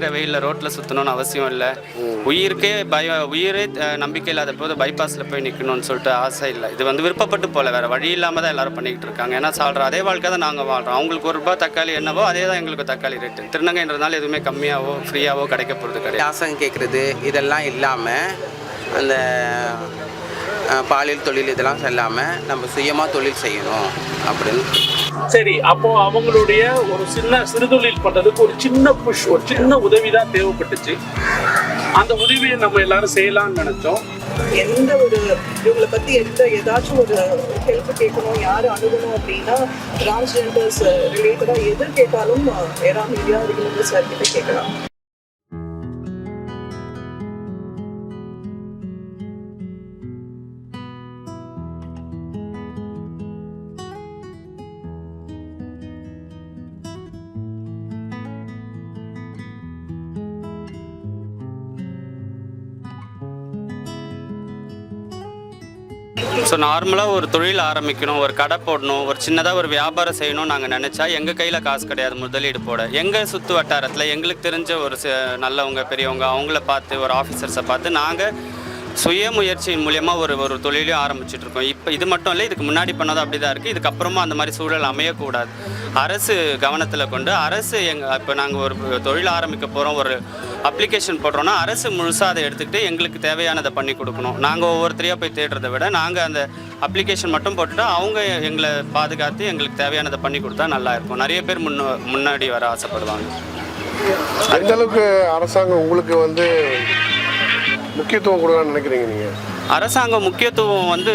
அடிக்கிற வெயிலில் ரோட்டில் சுற்றணும்னு அவசியம் இல்லை. உயிருக்கே பய உயிரே நம்பிக்கை இல்லாத போது பைபாஸில் போய் நிற்கணும்னு சொல்லிட்டு ஆசை இல்லை. இது வந்து விருப்பப்பட்டு போகல வேறு வழி இல்லாமல் தான் எல்லோரும் பண்ணிக்கிட்டு இருக்காங்க. ஏன்னா சால்ற அதே வாழ்க்கை தான் நாங்கள் வாழ்கிறோம் அவங்களுக்கு ஒரு ரூபாய் தக்காளி என்னவோ அதே தான் எங்களுக்கு தக்காளி ரேட்டு திருநங்கைன்றதுனால எதுவுமே கம்மியாகவோ ஃப்ரீயாகவோ கிடைக்க போகிறது கிடையாது. யாசகம் கேட்குறது இதெல்லாம் இல்லாமல் அந்த பாலியல் தொழில் இதெல்லாம் செல்லாமல் நம்ம சுயமாக தொழில் செய்யணும் அப்படின்னு. சரி அப்போ அவங்களுடைய ஒரு சின்ன சிறுதொழில் பண்றதுக்கு ஒரு சின்ன புஷ் ஒரு சின்ன உதவி தான் தேவைப்பட்டுச்சு. அந்த உதவியை நம்ம எல்லாரும் செய்யலாம்னு நினைச்சோம். எந்த ஒரு இவங்களை பத்தி எந்த ஏதாச்சும் ஒரு ஹெல்ப் கேட்கணும் யார் அணுகணும் அப்படின்னா டிரான்ஸ்ஜெண்டர்ஸ் ரிலேட்டடாக எது கேட்டாலும் ஏரா மீடியா சார் கிட்ட கேட்கலாம். ஸோ நார்மலாக ஒரு தொழில் ஆரம்பிக்கணும் ஒரு கடை போடணும் ஒரு சின்னதாக ஒரு வியாபாரம் செய்யணும்னு நாங்கள் நினச்சா எங்கள் கையில் காசு கிடையாது முதலீடு போட. எங்கள் சுற்று வட்டாரத்தில் எங்களுக்கு தெரிஞ்ச ஒரு நல்லவங்க பெரியவங்க அவங்கள பார்த்து ஒரு ஆஃபீஸர்ஸை பார்த்து நாங்கள் சுய முயற்சியின் மூலியமாக ஒரு ஒரு தொழிலையும் ஆரம்பிச்சுட்டு இருக்கோம் இப்போ இது மட்டும் இல்லை இதுக்கு முன்னாடி பண்ணதும் அப்படி தான் இருக்குது இதுக்கப்புறமா அந்த மாதிரி சூழல் அமையக்கூடாது. அரசு கவனத்தில் கொண்டு அரசு எங்கள் இப்போ நாங்கள் ஒரு தொழில் ஆரம்பிக்க போகிறோம் ஒரு அப்ளிகேஷன் போடுறோன்னா அரசு முழுசாக அதை எடுத்துக்கிட்டு எங்களுக்கு தேவையானதை பண்ணி கொடுக்கணும். நாங்கள் ஒவ்வொருத்தரையாக போய் தேடுறதை விட நாங்கள் அந்த அப்ளிகேஷன் மட்டும் போட்டுட்டு அவங்க எங்களை பாதுகாத்து எங்களுக்கு தேவையானதை பண்ணி கொடுத்தா நல்லா இருக்கும். நிறைய பேர் முன்ன முன்னாடி வர ஆசைப்படுவாங்க. எந்த அளவுக்கு அரசாங்கம் உங்களுக்கு வந்து முக்கியத்துவம் கொடுக்கலாம்னு நினைக்கிறீங்க நீங்கள் அரசாங்கம் முக்கியத்துவம் வந்து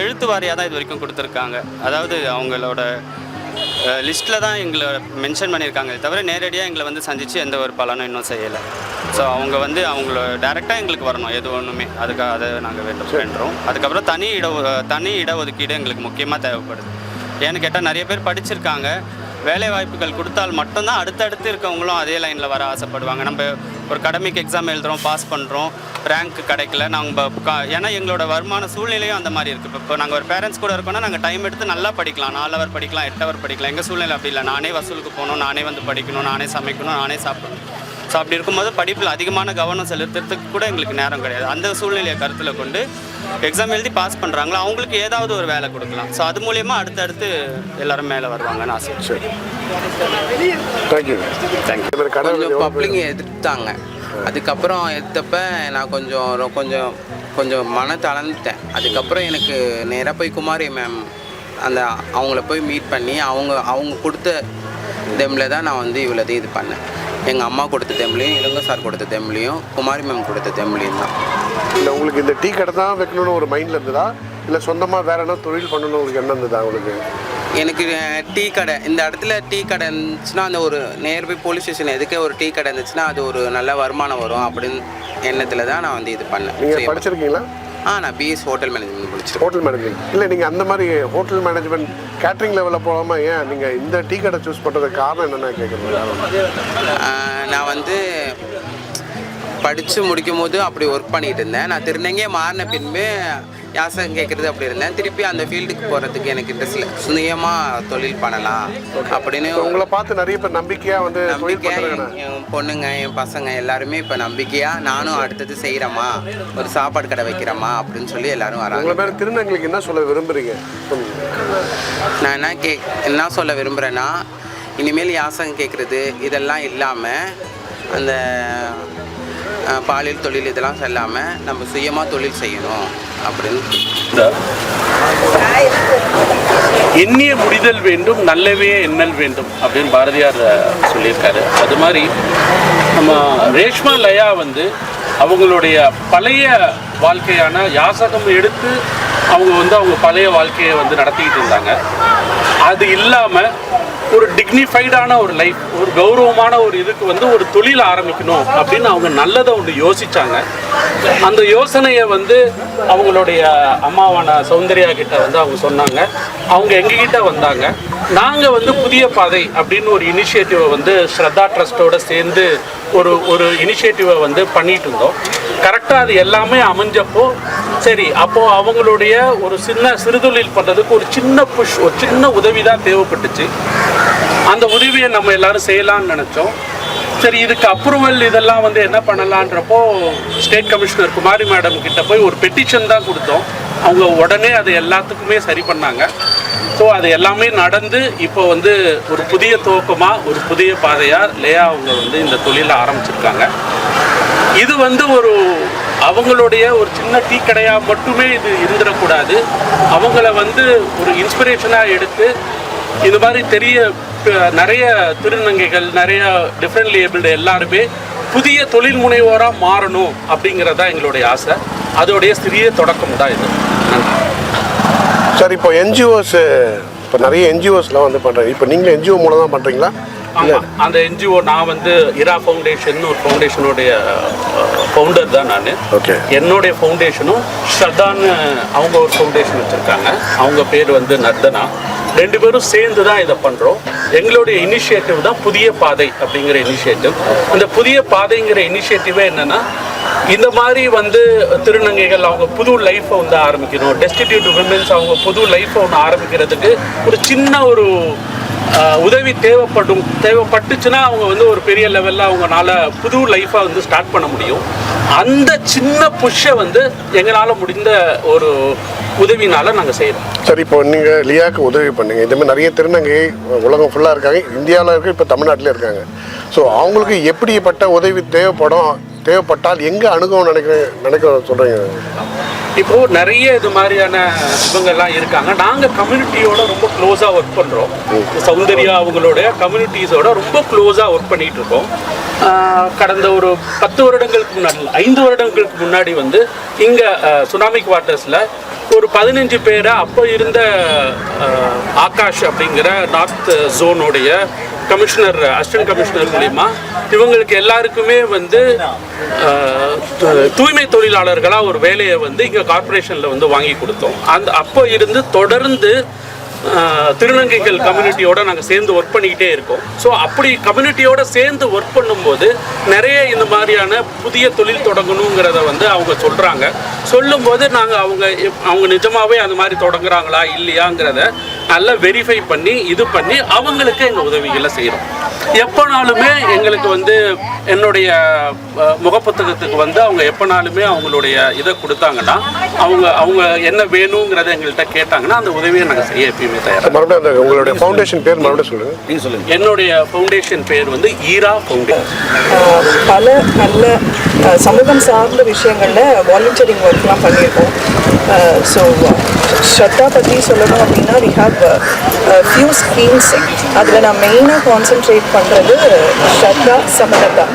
எழுத்து வாரியாக தான் இது வரைக்கும் கொடுத்துருக்காங்க. அதாவது அவங்களோட லிஸ்ட்டில் தான் எங்களை மென்ஷன் பண்ணியிருக்காங்க. தவிர நேரடியாக எங்களை வந்து சந்தித்து எந்த ஒரு பலனும் இன்னும் செய்யலை. ஸோ அவங்க வந்து அவங்கள டைரெக்டாக எங்களுக்கு வரணும். எது ஒன்றுமே அதுக்காக அதை நாங்கள் வேண்டும் வேண்டுறோம் அதுக்கப்புறம் தனி இட தனி இடஒதுக்கீடு எங்களுக்கு முக்கியமாக தேவைப்படுது. ஏன்னு கேட்டால் நிறைய பேர் படிச்சிருக்காங்க. வேலை வாய்ப்புகள் கொடுத்தால் மட்டும்தான் அடுத்தடுத்து இருக்கவங்களும் அதே லைனில் வர ஆசைப்படுவாங்க. நம்ம ஒரு கடமைக்கு எக்ஸாம் எழுதுகிறோம் பாஸ் பண்ணுறோம் ரேங்க் கிடைக்கல நாங்கள் கா ஏன்னா எங்களோட வருமான சூழ்நிலையும் அந்த மாதிரி இருக்குது இப்போ நாங்கள் ஒரு பேரண்ட்ஸ் கூட இருக்கோம்னா நாங்கள் டைம் எடுத்து நல்லா படிக்கலாம். நாலு ஹவர் படிக்கலாம் எட்டு ஹவர் படிக்கலாம். எங்கள் சூழ்நிலை அப்படி இல்லை. நானே வசூலுக்கு போகணும் நானே வந்து படிக்கணும் நானே சமைக்கணும் நானே சாப்பிடணும். ஸோ அப்படி இருக்கும்போது படிப்பில் அதிகமான கவனம் செலுத்துறதுக்கு கூட எங்களுக்கு நேரம் கிடையாது. அந்த சூழ்நிலையை கருத்தில் கொண்டு எக்ஸாம் எழுதி பாஸ் பண்ணுறாங்களோ அவங்களுக்கு ஏதாவது ஒரு வேலை கொடுக்கலாம். ஸோ அது மூலயமா அடுத்தடுத்து எல்லாரும் மேலே வருவாங்கன்னு ஆசை. சரி. தேங்க்யூ தேங்க்யூ கொஞ்சம் பப்ளிக் எதிர்த்தாங்க. அதுக்கப்புறம் எதிர்த்தப்ப நான் கொஞ்சம் ரொ- கொஞ்சம் கொஞ்சம் மன தளர்ந்துட்டேன். அதுக்கப்புறம் எனக்கு நேராக போய் குமாரி மேம் அந்த அவங்கள போய் மீட் பண்ணி அவங்க அவங்க கொடுத்த தெம்மில் தான் நான் வந்து இவ்வளோதையும் இது பண்ணேன். எங்கள் அம்மா கொடுத்த தெம்லையும் இளங்க சார் கொடுத்த தெம்லையும் குமாரி மேம் கொடுத்த தெம்லையும் தான். இல்லை உங்களுக்கு இந்த டீ கடை தான் வைக்கணும்னு ஒரு மைண்டில் இருந்ததா? இல்லை சொந்தமாக வேற என்ன தொழில் பண்ணணும்னு உங்களுக்கு என்ன இருந்ததா உங்களுக்கு? எனக்கு டீ கடை இந்த இடத்துல டீ கடை இருந்துச்சுன்னா அந்த ஒரு நியர்பை போலீஸ் ஸ்டேஷன் எதுக்கே ஒரு டீ கடை இருந்துச்சுன்னா அது ஒரு நல்ல வருமானம் வரும் அப்படின்னு எண்ணத்தில் தான் நான் வந்து இது பண்ணேன். நீங்கள் படிச்சிருக்கீங்களா? ஆ நான் பிஎஸ் ஹோட்டல் மேனேஜ்மெண்ட் முடிச்சிருக்கேன் ஹோட்டல் மேனேஜ்மெண்ட் இல்லை நீங்கள் அந்த மாதிரி ஹோட்டல் மேனேஜ்மெண்ட் கேட்ரிங் லெவலில் போகாமல் ஏன் நீங்கள் இந்த டீ கடை சூஸ் பண்ணுறதுக்கு காரணம் என்னென்ன கேட்குறது நான் வந்து படித்து முடிக்கும் போது அப்படி ஒர்க் பண்ணிட்டு இருந்தேன் நான் திருநங்கே மாறின பின்பு யாசகம் கேட்குறது அப்படி இருந்தேன். திருப்பி அந்த ஃபீல்டுக்கு போகிறதுக்கு எனக்கு இன்ட்ரெஸ்ட் இல்லை. சுயமாக தொழில் பண்ணலாம் அப்படின்னு உங்களை பார்த்து நிறைய பேர் நம்பிக்கையாக வந்து நம்பிக்கையாக என் பொண்ணுங்க என் பசங்க எல்லாருமே இப்போ நம்பிக்கையாக நானும் அடுத்தது செய்கிறேம்மா ஒரு சாப்பாடு கடை வைக்கிறேம்மா அப்படின்னு சொல்லி எல்லாரும் வராங்க. உங்களை பேர் திருநங்களுக்கு என்ன சொல்ல விரும்புறீங்க? சொல்லுங்க. நான் என்ன கே என்ன சொல்ல விரும்புகிறேன்னா இனிமேல் யாசகம் கேட்குறது இதெல்லாம் இல்லாமல் அந்த பாலியல் தொழில் இதெல்லாம் செல்லாமல் நம்ம சுயமாக தொழில் செய்யணும் அப்படின்னு. எண்ணிய முடிதல் வேண்டும் நல்லவே எண்ணல் வேண்டும் அப்படின்னு பாரதியார் சொல்லியிருக்காரு. அது மாதிரி நம்ம ரேஷ்மா லயா வந்து அவங்களுடைய பழைய வாழ்க்கையான யாசகம் எடுத்து அவங்க வந்து அவங்க பழைய வாழ்க்கையை வந்து நடத்திக்கிட்டு இருந்தாங்க. அது இல்லாமல் ஒரு டிக்னிஃபைடான ஒரு லைஃப் ஒரு கௌரவமான ஒரு இதுக்கு வந்து ஒரு தொழில் ஆரம்பிக்கணும் அப்படின்னு அவங்க நல்லதை ஒன்று யோசிச்சாங்க. அந்த யோசனையை வந்து அவங்களுடைய அம்மாவான சௌந்தர்யா கிட்ட வந்து அவங்க சொன்னாங்க. அவங்க எங்ககிட்ட வந்தாங்க. நாங்கள் வந்து புதிய பாதை அப்படின்னு ஒரு இனிஷியேட்டிவை வந்து ஸ்ரத்தா ட்ரஸ்ட்டோட சேர்ந்து ஒரு ஒரு இனிஷியேட்டிவை வந்து பண்ணிட்டு இருந்தோம். கரெக்டாக அது எல்லாமே அமைஞ்சப்போ சரி அப்போது அவங்களுடைய ஒரு சின்ன சிறுதொழில் பண்ணுறதுக்கு ஒரு சின்ன புஷ் ஒரு சின்ன உதவி தான் தேவைப்பட்டுச்சு. அந்த உதவியை நம்ம எல்லாரும் செய்யலாம்னு நினச்சோம். சரி இதுக்கு அப்ரூவல் இதெல்லாம் வந்து என்ன பண்ணலான்றப்போ ஸ்டேட் கமிஷனர் குமாரி மேடம் கிட்ட போய் ஒரு பெட்டிஷன் தான் கொடுத்தோம். அவங்க உடனே அது எல்லாத்துக்குமே சரி பண்ணாங்க. ஸோ அது எல்லாமே நடந்து இப்போ வந்து ஒரு புதிய துவக்கமாக ஒரு புதிய பாதையாக லேயா அவங்க வந்து இந்த தொழிலை ஆரம்பிச்சிருக்காங்க. இது வந்து ஒரு அவங்களுடைய ஒரு சின்ன டீ கடையாக மட்டுமே இது இருந்துடக்கூடாது. அவங்கள வந்து ஒரு இன்ஸ்பிரேஷனாக எடுத்து இது மாதிரி தெரிய நிறைய திருநங்கைகள் நிறைய டிஃப்ரெண்ட்லி ஏபிள்டு எல்லாருமே புதிய தொழில் முனைவோராக மாறணும் அப்படிங்கிறது தான் எங்களுடைய ஆசை. அதோடைய சிறிய தொடக்கம் தான் இது. சார் இப்போ என்ஜிஓஸ் இப்போ நிறைய என்ஜிஓஸ்லாம் வந்து பண்ணுறாங்க இப்போ நீங்களும் என்ஜிஓ மூலம் தான் பண்ணுறீங்களா ஆமாம் அந்த என்ஜிஓ நான் வந்து இரா ஃபவுண்டேஷன் ஒரு ஃபவுண்டேஷனுடைய ஃபவுண்டர் தான் நான். Okay. என்னுடைய ஃபவுண்டேஷனும் ஸ்ரத்தான்னு அவங்க ஒரு ஃபவுண்டேஷன் வச்சுருக்காங்க. அவங்க பேர் வந்து நர்தனா. ரெண்டு பேரும் சேர்ந்து தான் இதை பண்ணுறோம் எங்களுடைய இனிஷியேட்டிவ் தான் புதிய பாதை அப்படிங்கிற இனிஷியேட்டிவ் அந்த புதிய பாதைங்கிற இனிஷியேட்டிவே என்னன்னா இந்த மாதிரி வந்து திருநங்கைகள் அவங்க புது லைஃப்பை வந்து ஆரம்பிக்கணும். டெஸ்டிடியூட் விமென்ஸ் அவங்க புது லைஃப்பை ஒன்று ஆரம்பிக்கிறதுக்கு ஒரு சின்ன ஒரு உதவி தேவைப்படும் தேவைப்பட்டுச்சுன்னா அவங்க வந்து ஒரு பெரிய லெவலில் அவங்கனால புது லைஃப்பாக வந்து ஸ்டார்ட் பண்ண முடியும். அந்த சின்ன புஷ்ஷை வந்து எங்களால் முடிந்த ஒரு உதவினால நாங்கள் செய்கிறோம் சரி இப்போ நீங்கள் லியாக்கு உதவி பண்ணீங்க. இந்த மாதிரி நிறைய திருநங்கை உலகம் ஃபுல்லாக இருக்காங்க. இந்தியாவில் இருக்க இப்போ தமிழ்நாட்டில் இருக்காங்க. ஸோ அவங்களுக்கு எப்படிப்பட்ட உதவி தேவைப்படும்? தேவைப்பட்டால் எங்கே அணுகவும் நினைக்கிறேன் நினைக்க சொல்கிறீங்க இப்போ நிறைய இது மாதிரியான இவங்கெல்லாம் இருக்காங்க. நாங்கள் கம்யூனிட்டியோட ரொம்ப க்ளோஸாக ஒர்க் பண்ணுறோம் சௌந்தர்யா அவங்களோட கம்யூனிட்டிஸோட ரொம்ப க்ளோஸாக ஒர்க் பண்ணிட்டு இருக்கோம். கடந்த ஒரு பத்து வருடங்களுக்கு முன்னாடி ஐந்து வருடங்களுக்கு முன்னாடி வந்து இங்கே சுனாமி குவார்ட்டர்ஸில் ஒரு பதினஞ்சு பேரை அப்போ இருந்த ஆகாஷ் அப்படிங்கிற நார்த் ஜோனுடைய கமிஷனர் அசிஸ்டன்ட் கமிஷனர் மூலிமா இவங்களுக்கு எல்லாருக்குமே வந்து தூய்மை தொழிலாளர்களாக ஒரு வேலையை வந்து இங்கே கார்ப்பரேஷனில் வந்து வாங்கி கொடுத்தோம். அந்த அப்போ இருந்து தொடர்ந்து திருநங்கைகள் கம்யூனிட்டியோட நாங்கள் சேர்ந்து ஒர்க் பண்ணிக்கிட்டே இருக்கோம். ஸோ அப்படி கம்யூனிட்டியோட சேர்ந்து ஒர்க் பண்ணும்போது நிறைய இந்த மாதிரியான புதிய தொழில் தொடங்கணுங்கிறத வந்து அவங்க சொல்கிறாங்க சொல்லும்போது நாங்கள் அவங்க அவங்க நிஜமாவே அந்த மாதிரி தொடங்குறாங்களா இல்லையாங்கிறத நல்லா வெரிஃபை பண்ணி இது பண்ணி அவங்களுக்கு எங்கள் உதவிகளை செய்கிறோம் எப்போனாலுமே எங்களுக்கு வந்து என்னுடைய முகப்புத்தகத்துக்கு வந்து அவங்க எப்போனாலுமே அவங்களுடைய இதை கொடுத்தாங்கன்னா அவங்க அவங்க என்ன வேணுங்கிறத எங்கள்கிட்ட கேட்டாங்கன்னா அந்த உதவியை நாங்கள் செய்ய எப்பயுமே தயாராக மறுபடியும் அந்த உங்களுடைய ஃபவுண்டேஷன் பேர் மறுபடியும் சொல்லுங்கள் என்னுடைய ஃபவுண்டேஷன் பேர் வந்து ஈரா ஃபவுண்டேஷன் பல நல்ல சமூகம் சார்ந்த விஷயங்களில் வாலண்டியரிங் ஒர்க்லாம் பண்ணியிருக்கோம். ஸோ ஸ்ரத்தா பற்றி சொல்லணும் அப்படின்னா வி ஹாவ் ஃபியூ ஸ்கீம்ஸ் அதில் நான் மெயினாக கான்சென்ட்ரேட் பண்ணுறது ஸ்ரத்தா சமனதா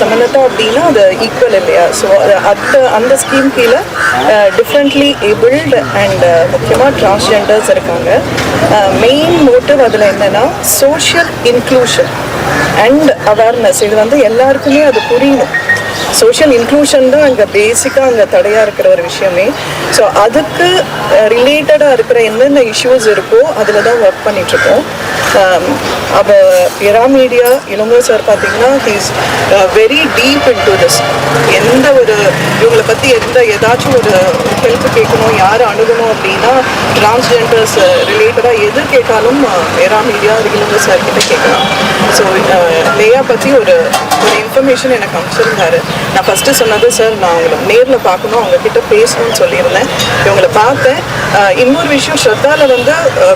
சமனதா அப்படின்னா அது ஈக்குவல் இல்லையா? ஸோ அந்த அந்த ஸ்கீம் கீழே டிஃப்ரெண்ட்லி ஏபிள்டு அண்ட் முக்கியமாக டிரான்ஸ்ஜெண்டர்ஸ் இருக்காங்க. மெயின் மோட்டிவ் அதில் என்னென்னா சோஷியல் இன்க்ளூஷன் அண்ட் அவேர்னஸ் இது வந்து எல்லாருக்குமே அது புரியணும். சோஷியல் இன்க்ளூஷன் தான் அங்கே பேசிக்காக அங்கே தடையாக இருக்கிற ஒரு விஷயமே. ஸோ அதுக்கு ரிலேட்டடாக இருக்கிற என்னென்ன இஷ்யூஸ் இருக்கோ அதில் தான் ஒர்க் பண்ணிகிட்ருக்கோம் um, அவ எரா மீடியா இளங்கோ சார் பார்த்தீங்கன்னா he's very deep into this எந்த ஒரு இவங்களை பற்றி எந்த ஏதாச்சும் ஒரு ஹெல்ப் கேட்கணும் யார் அணுகணும் அப்படின்னா டிரான்ஸ்ஜெண்டர்ஸ் ரிலேட்டடாக எது கேட்டாலும் எரா மீடியா இளங்கோ சார் கிட்ட கேட்கலாம். ஸோ லேயா பற்றி ஒரு ஒரு இன்ஃபர்மேஷன் எனக்கு அனுப்பிச்சிருந்தாரு. நான் ஃபஸ்ட்டு சொன்னது சார் நான் உங்களை நேரில் பார்க்கணும். அவங்கக்கிட்ட பேசணும்னு சொல்லியிருந்தேன். இவங்களை பார்த்தேன். இன்னொரு விஷயம் ஸ்ரத்தாவில் வந்து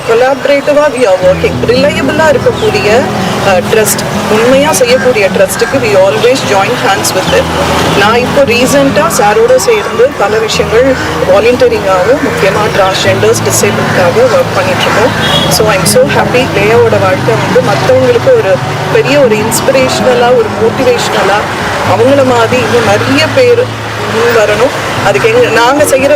கொலாபரேட்டிவாக வி ஆர் ஒர்க்கிங் ரிலையபிளாக இருக்கக்கூடிய ட்ரஸ்ட் உண்மையாக செய்யக்கூடிய ட்ரஸ்ட்டுக்கு we always join hands with நான் இப்போ ரீசெண்டாக சாரோட சேர்ந்து பல விஷயங்கள் வாலண்டியரிங்காக முக்கியமாக டிரான்ஸ்ஜெண்டர்ஸ் டிசேபிளுக்காக ஒர்க் பண்ணிகிட்ருக்கோம் ஸோ ஐம் ஸோ ஹாப்பி லேயாவோட வாழ்க்கை வந்து மற்றவங்களுக்கு ஒரு பெரிய ஒரு இன்ஸ்பிரேஷ்னலாக ஒரு மோட்டிவேஷ்னலாக அவங்கள மாதிரி இன்னும் நிறைய பேர் முன் வரணும். அதுக்கு எங்க நாங்கள் செய்கிற